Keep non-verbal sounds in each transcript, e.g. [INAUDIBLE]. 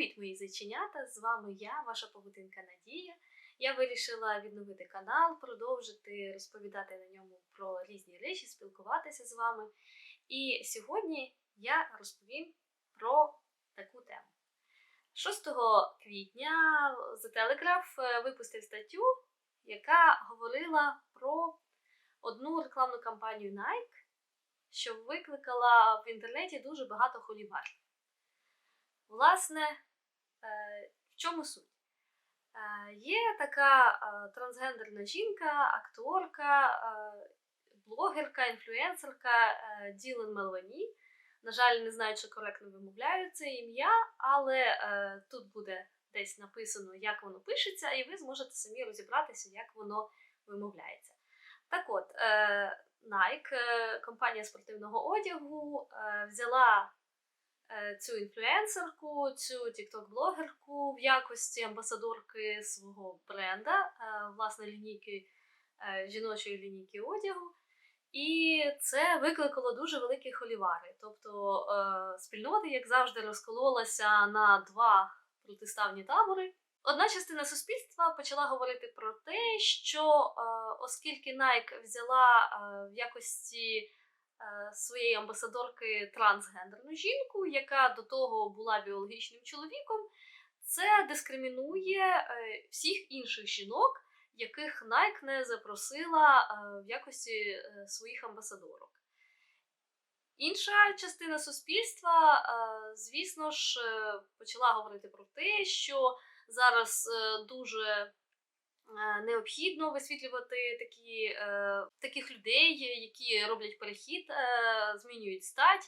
Привіт, мої зайченята! З вами я, ваша павутинка Надія. Я вирішила відновити канал, продовжити розповідати на ньому про різні речі, спілкуватися з вами. І сьогодні я розповім про таку тему. 6 квітня The Telegraph е, випустив статтю, яка говорила про одну рекламну кампанію Nike, що викликала в інтернеті дуже багато холівар. Власне, в чому суть? Е, Є така е, трансгендерна жінка, акторка, е, блогерка, інфлюенсерка е, Ділен Мелвані. На жаль, не знаю, чи коректно вимовляю це ім'я, але е, тут буде десь написано, як воно пишеться, і ви зможете самі розібратися, як воно вимовляється. Так от, е, Nike, е, компанія спортивного одягу, е, взяла е, цю інфлюенсерку, цю тікток-блогерку в якості амбасадорки свого бренда, е, власне, лінійки е, жіночої лінійки одягу. І це викликало дуже великі холівари. Тобто е, спільнота, як завжди, розкололася на два протиставні табори. Одна частина суспільства почала говорити про те, що е, оскільки Nike взяла е, в якості е, своєї амбасадорки трансгендерну жінку, яка до того була біологічним чоловіком, це дискримінує е, всіх інших жінок, яких Nike не запросила е, в якості е, своїх амбасадорок. Інша частина суспільства, е, звісно ж, е, почала говорити про те, що зараз е, дуже е, необхідно висвітлювати такі, е, таких людей, які роблять перехід, е, змінюють стать,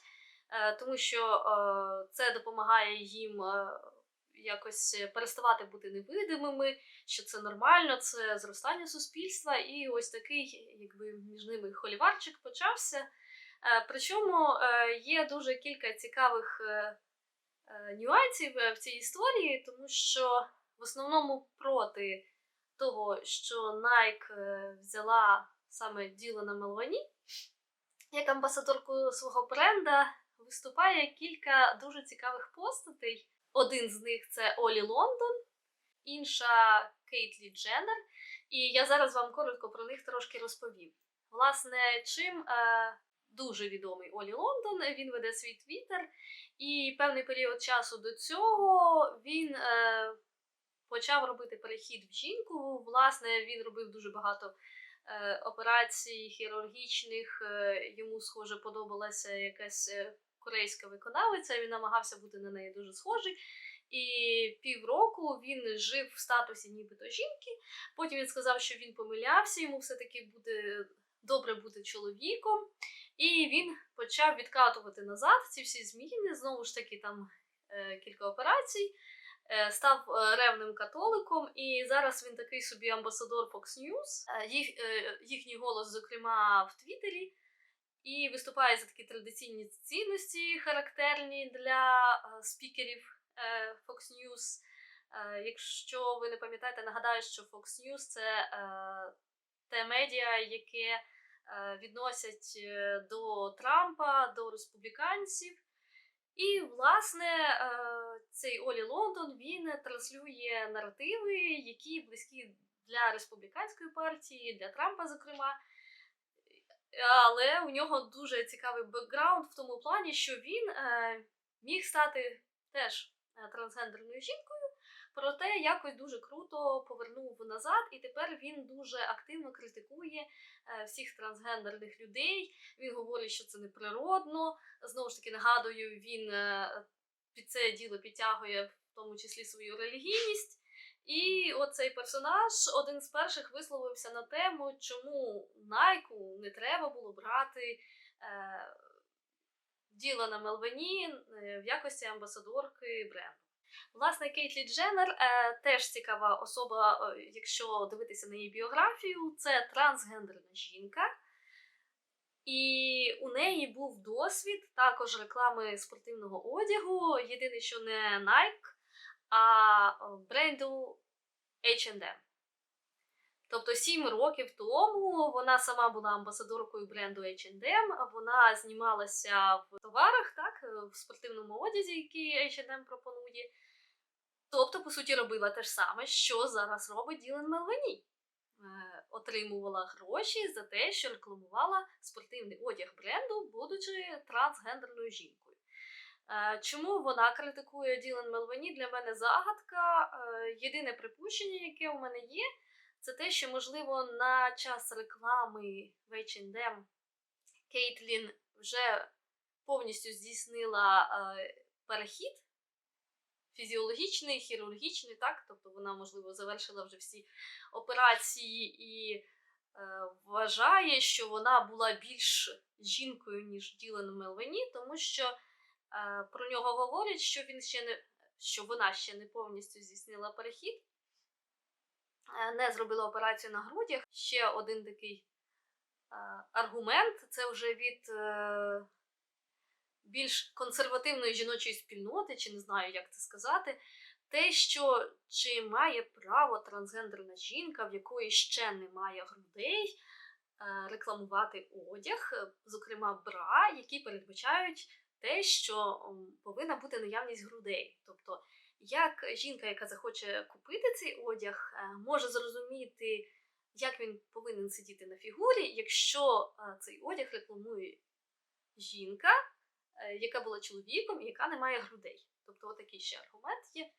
е, тому що е, це допомагає їм е, якось переставати бути невидимими, що це нормально, це зростання суспільства, і ось такий, якби між ними холіварчик почався. Е, Причому е, є дуже кілька цікавих е, е, нюансів е, в цій історії, тому що в основному проти того, що Nike е, взяла саме Ділана Мелвані як амбасадорку свого бренда, виступає кілька дуже цікавих постатей. Один з них це Олі Лондон, інша Кейтлі Дженнер. І я зараз вам коротко про них трошки розповім. Власне, чим е, дуже відомий Олі Лондон, він веде свій твіттер, і певний період часу до цього він е, почав робити перехід в жінку. Власне, він робив дуже багато е, операцій хірургічних. Е, йому, схоже, подобалася якась е, корейська виконавиця. Він намагався бути на неї дуже схожий. І півроку він жив в статусі нібито жінки. Потім він сказав, що він помилявся, йому все-таки буде добре бути чоловіком. І він почав відкатувати назад ці всі зміни. Знову ж таки, там е, кілька операцій. Е, став е, ревним католиком, і зараз він такий собі амбасадор Fox News. Е, їх, їхній голос, зокрема, в Твіттері. І виступає за такі традиційні цінності, характерні для спікерів Fox News. Якщо ви не пам'ятаєте, нагадаю, що Fox News це те медіа, яке відносять до Трампа, до республіканців. І, власне, е, цей Олі Лондон він транслює наративи, які близькі для республіканської партії, для Трампа, зокрема. Але у нього дуже цікавий бекграунд в тому плані, що він е, міг стати теж е, трансгендерною жінкою, проте якось дуже круто повернув назад, і тепер він дуже активно критикує е, всіх трансгендерних людей. Він говорить, що це неприродно. Знову ж таки, нагадую, він е, під це діло підтягує в тому числі свою релігійність. І оцей персонаж один з перших висловився на тему, чому Найку не треба було брати е, Ділана Мелвені е, в якості амбасадорки бренду. Власне, Кейтлі Дженнер е, теж цікава особа, е, якщо дивитися на її біографію, це трансгендерна жінка. І у неї був досвід також реклами спортивного одягу. Єдине, що не Nike, а е, бренду H&M. Тобто сім років тому вона сама була амбасадоркою бренду H&M, вона знімалася в товарах, так, в спортивному одязі, який H&M пропонує. Тобто, по суті, робила те ж саме, що зараз робить Ділен Мелвені. Е, Отримувала гроші за те, що рекламувала спортивний одяг бренду, будучи трансгендерною жінкою. Е, Чому вона критикує Ділен Мелвені? Для мене загадка. Е, Єдине припущення, яке у мене є, це те, що, можливо, на час реклами в H&M Кейтлін вже повністю здійснила перехід фізіологічний, хірургічний, так? Тобто вона, можливо, завершила вже всі операції і е, вважає, що вона була більш жінкою, ніж Ділен Мелвені, тому що е, про нього говорять, що він ще не що вона ще не повністю здійснила перехід, е, не зробила операцію на грудях. Ще один такий е, аргумент це вже від е, більш консервативної жіночої спільноти, чи не знаю, як це сказати, те, що чи має право трансгендерна жінка, в якої ще немає грудей, е, рекламувати одяг, е, зокрема бра, які передбачають те, що повинна бути наявність грудей. Тобто, як жінка, яка захоче купити цей одяг, е, може зрозуміти, як він повинен сидіти на фігурі, якщо цей одяг рекламує жінка, яка була чоловіком і яка не має грудей. Тобто, отакий ще аргумент є.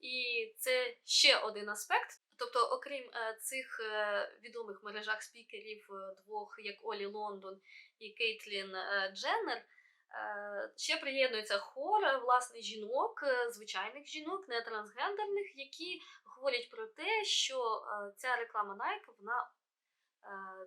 І це ще один аспект. Тобто, окрім е, цих е, відомих мережах спікерів е, двох, як Олі Лондон і Кейтлін е, Дженнер, е, ще приєднується хор е, власне жінок, е, звичайних жінок, не трансгендерних, які говорять про те, що е, ця реклама Nike, вона е,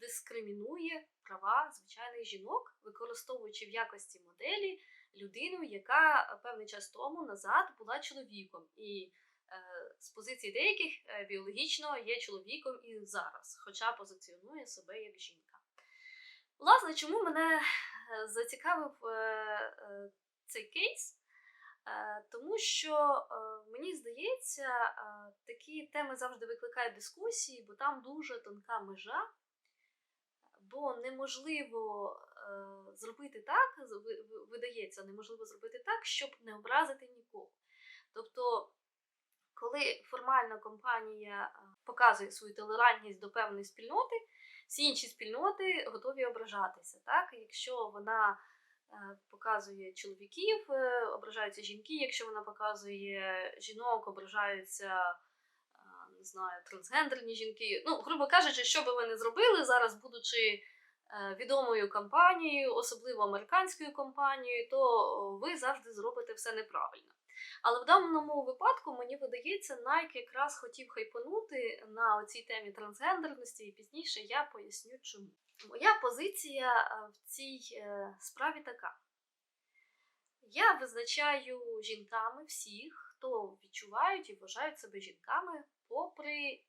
дискримінує права звичайних жінок, використовуючи в якості моделі людину, яка певний час тому назад була чоловіком, і е, з позиції деяких е, біологічно є чоловіком і зараз, хоча позиціонує себе як жінка. Власне, чому мене е, зацікавив е, е, цей кейс? Е, Тому що е, мені здається, е, такі теми завжди викликають дискусії, бо там дуже тонка межа, бо неможливо е, зробити так, видається, неможливо зробити так, щоб не образити нікого. Тобто, коли формально компанія е, показує свою толерантність до певної спільноти, всі інші спільноти готові ображатися. Так? Якщо вона е, показує чоловіків, е, ображаються жінки, якщо вона показує жінок, ображаються. Е, Не знаю, трансгендерні жінки. Ну, грубо кажучи, що би ви не зробили зараз, будучи е, відомою компанією, особливо американською компанією, то ви завжди зробите все неправильно. Але в даному випадку мені видається, Nike якраз хотів хайпанути на цій темі трансгендерності, і пізніше я поясню чому. Моя позиція е, в цій е, справі така: я визначаю жінками всіх, хто відчувають і вважають себе жінками, попри е,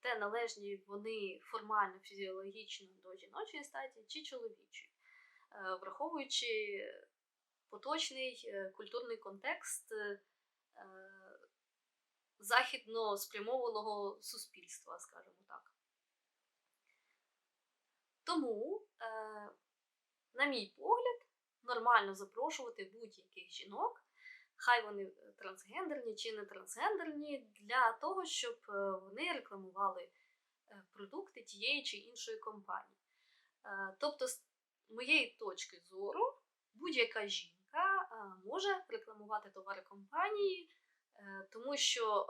те, належні вони формально фізіологічно до жіночої статі чи чоловічої, Е, враховуючи поточний е, культурний контекст західно спрямованого суспільства, скажімо так. Тому, на мій погляд, нормально запрошувати будь-яких жінок, хай вони трансгендерні чи не трансгендерні, для того, щоб е, вони рекламували е, продукти тієї чи іншої компанії. Е, Тобто, з моєї точки зору, будь-яка жінка може рекламувати товари компанії, тому що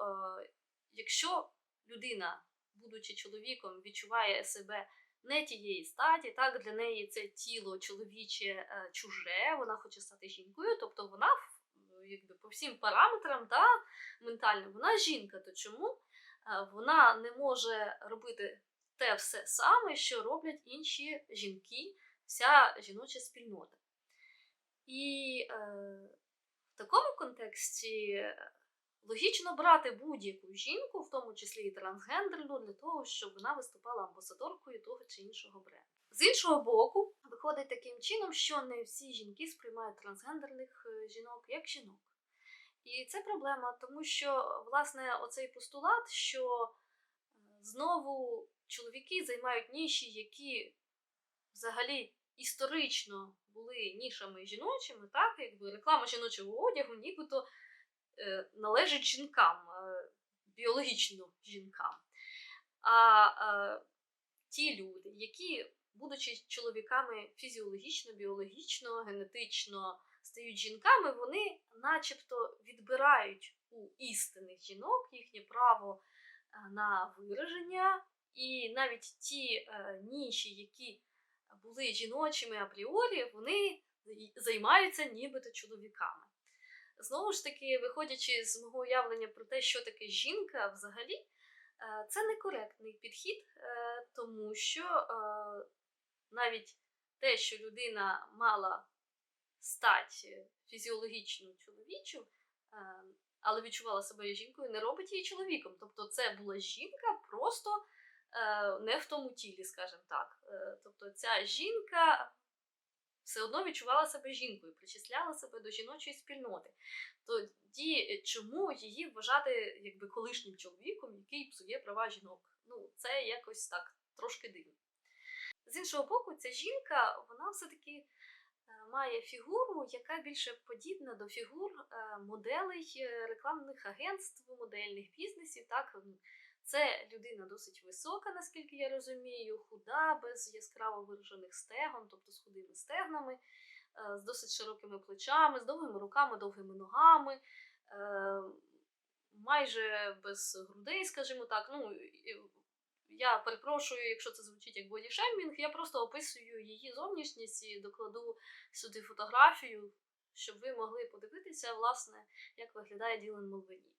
якщо людина, будучи чоловіком, відчуває себе не тієї статі, так для неї це тіло чоловіче чуже, вона хоче стати жінкою, тобто вона якби по всім параметрам та ментально вона жінка, то чому е, вона не може робити те все саме, що роблять інші жінки, вся жіноча спільнота. І е, в такому контексті е, логічно брати будь-яку жінку, в тому числі і трансгендерну, для того, щоб вона виступала амбасадоркою того чи іншого бренду. З іншого боку, виходить таким чином, що не всі жінки сприймають трансгендерних е, жінок як жінок. І це проблема, тому що власне оцей постулат, що е, знову чоловіки займають ніші, які взагалі історично були нішами жіночими, так якби реклама жіночого одягу, нібито е, належить жінкам, біологічно жінкам. А е, ті люди, які, будучи чоловіками фізіологічно, біологічно, генетично стають жінками, вони начебто відбирають у істинних жінок їхнє право е, на вираження, і навіть ті е, ніші, які були жіночими апріорі, вони займаються нібито чоловіками. Знову ж таки, виходячи з мого уявлення про те, що таке жінка взагалі, е, це некоректний підхід, тому що навіть те, що людина мала стать фізіологічну чоловічу, е, але відчувала себе жінкою, не робить її чоловіком. Тобто це була жінка просто е, не в тому тілі, скажімо так. Е, Тобто ця жінка все одно відчувала себе жінкою, причисляла себе до жіночої спільноти. Тоді чому її вважати якби колишнім чоловіком, який псує права жінок? Ну, це якось так трошки дивно. З іншого боку, ця жінка, вона все-таки е, має фігуру, яка більше подібна до фігур е, моделей е, рекламних агентств, модельних бізнесів. Так? Це людина досить висока, наскільки я розумію, худа, без яскраво виражених стегон, тобто з худими стегнами, з досить широкими плечами, з довгими руками, довгими ногами, майже без грудей, скажімо так. Ну, я перепрошую, якщо це звучить як бодішеймінг, я просто описую її зовнішність і докладу сюди фотографію, щоб ви могли подивитися, власне, як виглядає Ділен Молвені.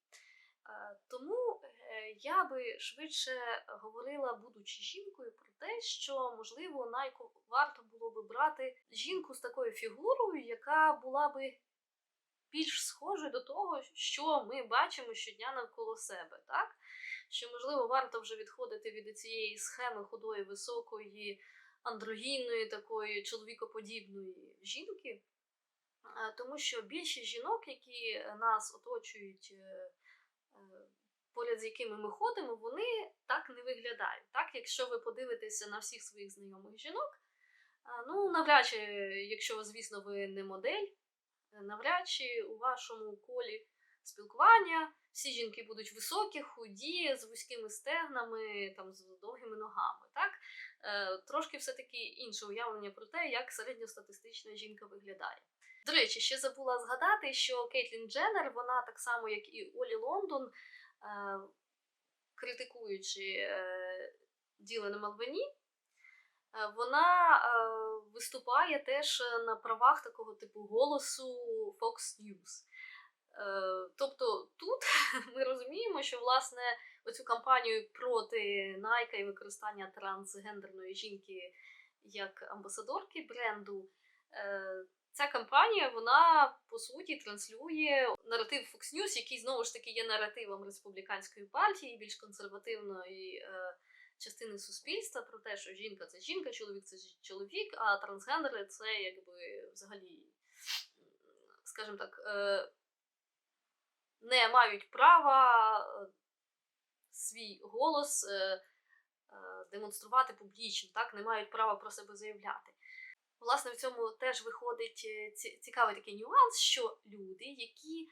Е, Тому е, я би швидше говорила, будучи жінкою, про те, що можливо найко варто було би брати жінку з такою фігурою, яка була би більш схожою до того, що ми бачимо щодня навколо себе, так? Що можливо варто вже відходити від цієї схеми худої, високої, андрогінної, такої чоловікоподібної жінки, тому що більшість жінок, які нас оточують. е, е, поряд з якими ми ходимо, вони так не виглядають. Так, якщо ви подивитеся на всіх своїх знайомих жінок, ну навряд чи, якщо, звісно, ви не модель, навряд чи у вашому колі спілкування всі жінки будуть високі, худі, з вузькими стегнами, там, з довгими ногами. Так? Е, трошки все-таки інше уявлення про те, як середньостатистична жінка виглядає. До речі, ще забула згадати, що Кейтлін Дженнер, вона так само, як і Олі Лондон, е, критикуючи е, Ділена Малвені, е, вона е, виступає теж на правах такого типу голосу Fox News. Е, тобто тут [LAUGHS] ми розуміємо, що власне оцю кампанію проти Nike і використання трансгендерної жінки як амбасадорки бренду. е, Ця кампанія, вона по суті транслює наратив Fox News, який знову ж таки є наративом республіканської партії, більш консервативної е, частини суспільства, про те, що жінка це жінка, чоловік це чоловік, а трансгендери це якби взагалі, скажімо так, е, не мають права е, свій голос е, е, демонструвати публічно, так, не мають права про себе заявляти. Власне, в цьому теж виходить цікавий такий нюанс, що люди, які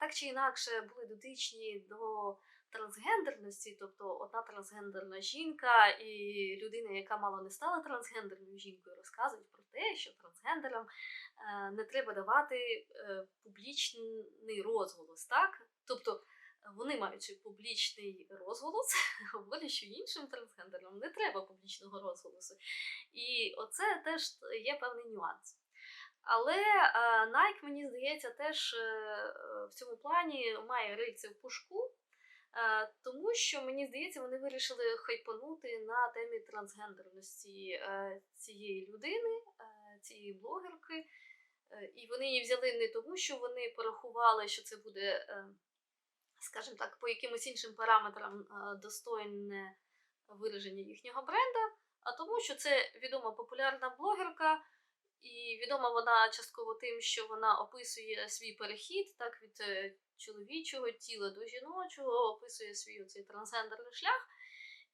так чи інакше були дотичні до трансгендерності, тобто одна трансгендерна жінка і людина, яка мало не стала трансгендерною жінкою, розказують про те, що трансгендерам е, не треба давати е, публічний розголос, так? Тобто вони, маючи публічний розголос, [LAUGHS] говорять, що іншим трансгендерам не треба публічного розголосу. І оце теж є певний нюанс. Але е, Nike, мені здається, теж в цьому плані має рильце в пушку, тому що мені здається, вони вирішили хайпанути на темі трансгендерності е, цієї людини, е, цієї блогерки. Е, І вони її взяли не тому, що вони порахували, що це буде, е, скажімо так, по якимось іншим параметрам е, достойне вираження їхнього бренда, а тому, що це відома популярна блогерка, і відома вона частково тим, що вона описує свій перехід так, від е, чоловічого тіла до жіночого, описує свій оцей трансгендерний шлях.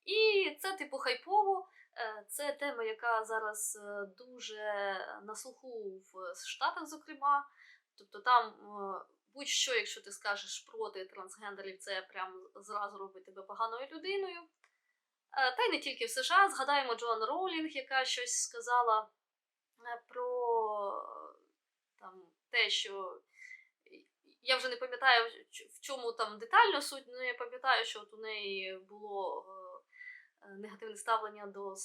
І це, типу, хайпово. Е, Це тема, яка зараз е, дуже на слуху в Штатах, зокрема. Тобто там будь-що, якщо ти скажеш проти трансгендерів, це прям зразу робить тебе поганою людиною. Та й не тільки в США. Згадаємо Джоан Роулінг, яка щось сказала про е, там, те, що я вже не пам'ятаю, в чому там детально суть, але я пам'ятаю, що от у неї було е, негативне ставлення до е,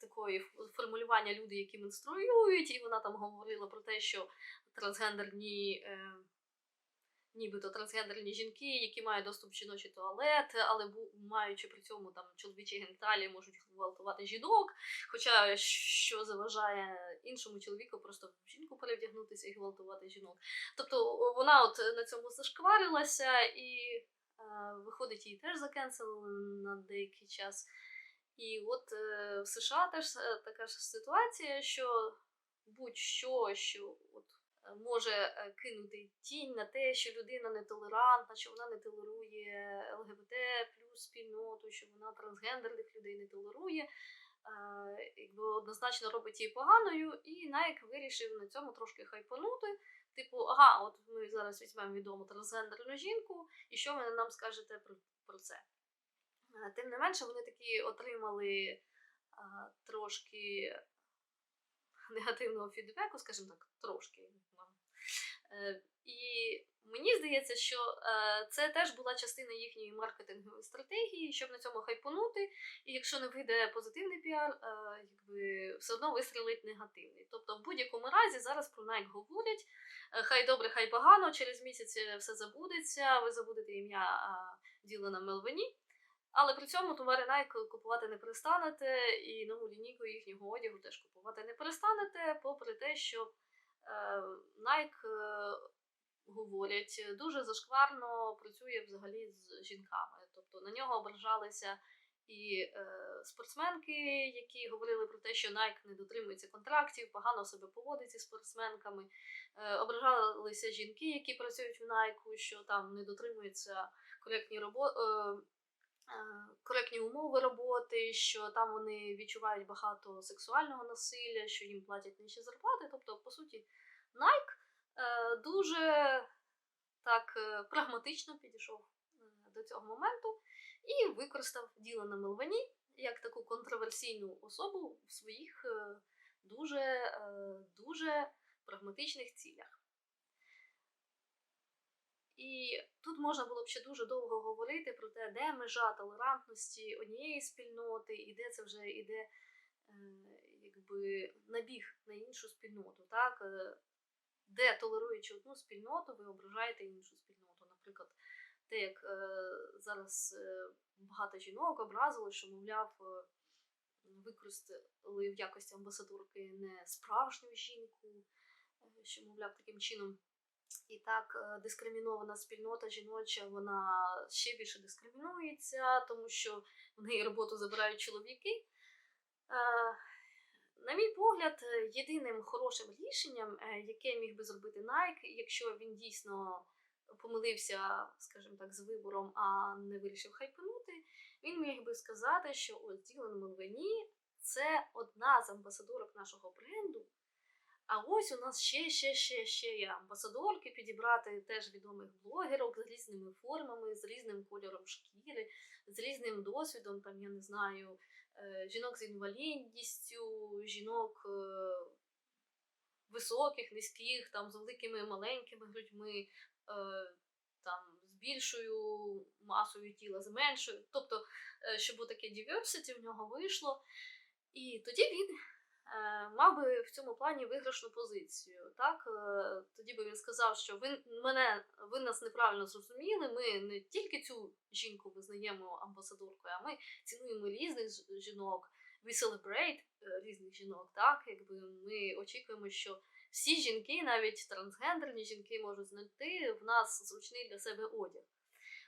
такої формулювання люди, які менструюють, і вона там говорила про те, що трансгендерні. Нібито трансгендерні жінки, які мають доступ в жіночий туалет, але маючи при цьому там чоловічі геніталії, можуть гвалтувати жінок. Хоча що заважає іншому чоловіку просто в жінку перевдягнутися і гвалтувати жінок. Тобто вона от на цьому зашкварилася, і е, виходить, її теж закенселили на деякий час. І от е, в США теж е, така ж ситуація, що будь-що, що от може е, кинути тінь на те, що людина нетолерантна, що вона не толерує ЛГБТ плюс спільноту, що вона трансгендерних людей не толерує. е, Якби однозначно робить її поганою, і Nike вирішив на цьому трошки хайпанути. Типу, ага, от ми зараз візьмемо відому трансгендерну жінку, і що ви нам скажете про, про це? Е, Тим не менше, вони такі отримали а, трошки негативного фідбеку, скажімо так, трошки. Е, І мені здається, що е, це теж була частина їхньої маркетингової стратегії, щоб на цьому хайпанути. І якщо не вийде позитивний піар, е, якби все одно вистрілить негативний. Тобто, в будь-якому разі зараз про Nike говорять. Хай добре, хай погано, через місяць все забудеться, ви забудете ім'я Ділана Мелвені. Але при цьому товари Nike купувати не перестанете, і нову лінійку їхнього одягу теж купувати не перестанете, попри те, що Nike, е, говорять, дуже зашкварно працює взагалі з жінками. Тобто на нього ображалися і е, спортсменки, які говорили про те, що Nike не дотримується контрактів, погано себе поводить зі спортсменками. Е, ображалися жінки, які працюють в Nike, що там не дотримуються коректні роботи. Коректні умови роботи, що там вони відчувають багато сексуального насилля, що їм платять нижчі зарплати. Тобто, по суті, Nike е, дуже так е, прагматично підійшов е, до цього моменту і використав Ділана Мелвані як таку контроверсійну особу в своїх е, дуже, е, дуже прагматичних цілях. І тут можна було б ще дуже довго говорити про те, де межа толерантності однієї спільноти, і де це вже йде е, набіг на іншу спільноту. Так? Е, Де толеруючи одну спільноту, ви ображаєте іншу спільноту. Наприклад, те, як е, зараз багато жінок образили, що, мовляв, використали в якості амбасадорки не справжню жінку, що, мовляв, таким чином. І так, е, дискримінована спільнота жіноча, вона ще більше дискримінується, тому що в неї роботу забирають чоловіки. Е, На мій погляд, єдиним хорошим рішенням, е, яке міг би зробити Nike, якщо він дійсно помилився, скажімо так, з вибором, а не вирішив хайпанути, він міг би сказати, що ось Ділан Мелвені це одна з амбасадорок нашого бренду. А ось у нас ще, ще, ще, ще є амбасадорки, підібрати теж відомих блогерок з різними формами, з різним кольором шкіри, з різним досвідом, там, я не знаю, е, жінок з інвалідністю, жінок е, високих, низьких, там, з великими маленькими грудьми, е, там, з більшою масою тіла, з меншою. Тобто, щоб таке diversity в нього вийшло. І тоді він мав би в цьому плані виграшну позицію. Так? Е, тоді би він сказав, що ви, мене, ви нас неправильно зрозуміли, ми не тільки цю жінку визнаємо амбасадоркою, а ми цінуємо різних жінок, we celebrate е, різних жінок. Так? Якби ми очікуємо, що всі жінки, навіть трансгендерні жінки, можуть знайти в нас зручний для себе одяг.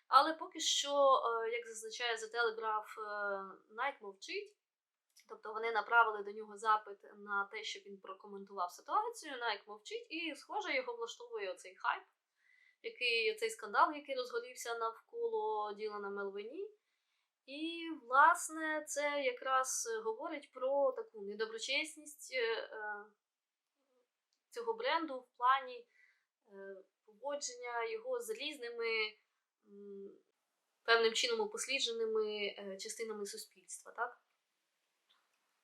Але поки що, е, як зазначає Telegraph, е, Nike мовчить. Тобто вони направили до нього запит на те, щоб він прокоментував ситуацію. Nike мовчить, і, схоже, його влаштовує оцей хайп, який цей скандал, який розгорівся навколо Ділана Мелвені. І, власне, це якраз говорить про таку недоброчесність е, е, цього бренду в плані е, поводження його з різними певним чином упослідженими частинами суспільства. Так?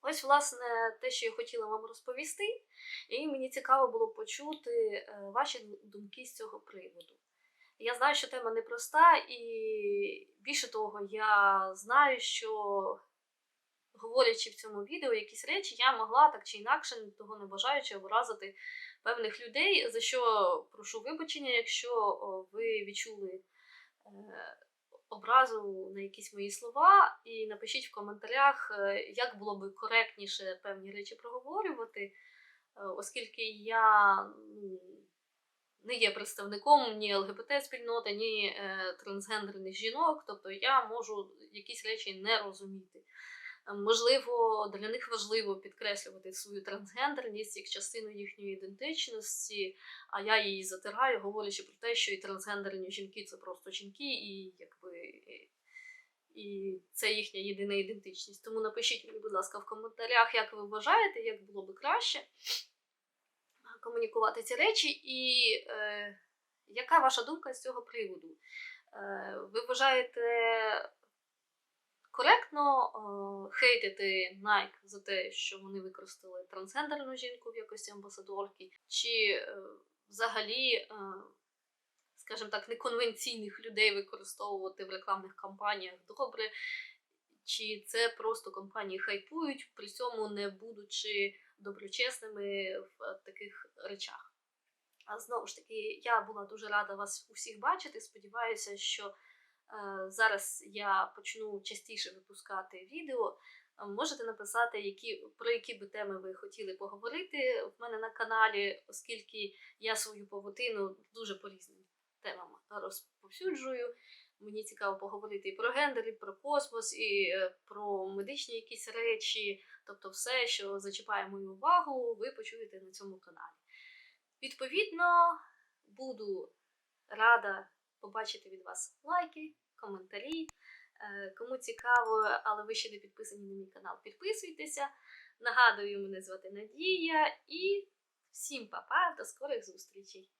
Ось, власне, те, що я хотіла вам розповісти, і мені цікаво було почути е, ваші думки з цього приводу. Я знаю, що тема непроста, і більше того, я знаю, що говорячи в цьому відео якісь речі, я могла так чи інакше, того не бажаючи образити певних людей, за що прошу вибачення, якщо ви відчули е, образу на якісь мої слова, і напишіть в коментарях, е, як було би коректніше певні речі проговорювати, е, оскільки я ну, не є представником ні ЛГБТ-спільноти, ні е, трансгендерних жінок, тобто я можу якісь речі не розуміти. Можливо, для них важливо підкреслювати свою трансгендерність як частину їхньої ідентичності, а я її затираю, говорячи про те, що і трансгендерні жінки це просто жінки, і якби і це їхня єдина ідентичність. Тому напишіть мені, будь ласка, в коментарях, як ви вважаєте, як було би краще комунікувати ці речі, і е, яка ваша думка з цього приводу? Е, ви вважаєте коректно е, хейтити Nike за те, що вони використали трансгендерну жінку в якості амбасадорки, чи е, взагалі, е, скажімо так, неконвенційних людей використовувати в рекламних кампаніях добре, чи це просто компанії хайпують, при цьому не будучи доброчесними в таких речах. А знову ж таки, я була дуже рада вас усіх бачити. Сподіваюся, що зараз я почну частіше випускати відео. Е, Можете написати, які, про які би теми ви хотіли поговорити в мене на каналі, оскільки я свою павутину дуже по різним темам розповсюджую. Мені цікаво поговорити і про гендер, і про космос, і е, про медичні якісь речі, тобто все, що зачіпає мою увагу, ви почуєте на цьому каналі. Відповідно, буду рада побачити від вас лайки, коментарі. Е, Кому цікаво, але ви ще не підписані на мій канал, підписуйтеся. Нагадую, мене звати Надія і всім па-па, до скорих зустрічей!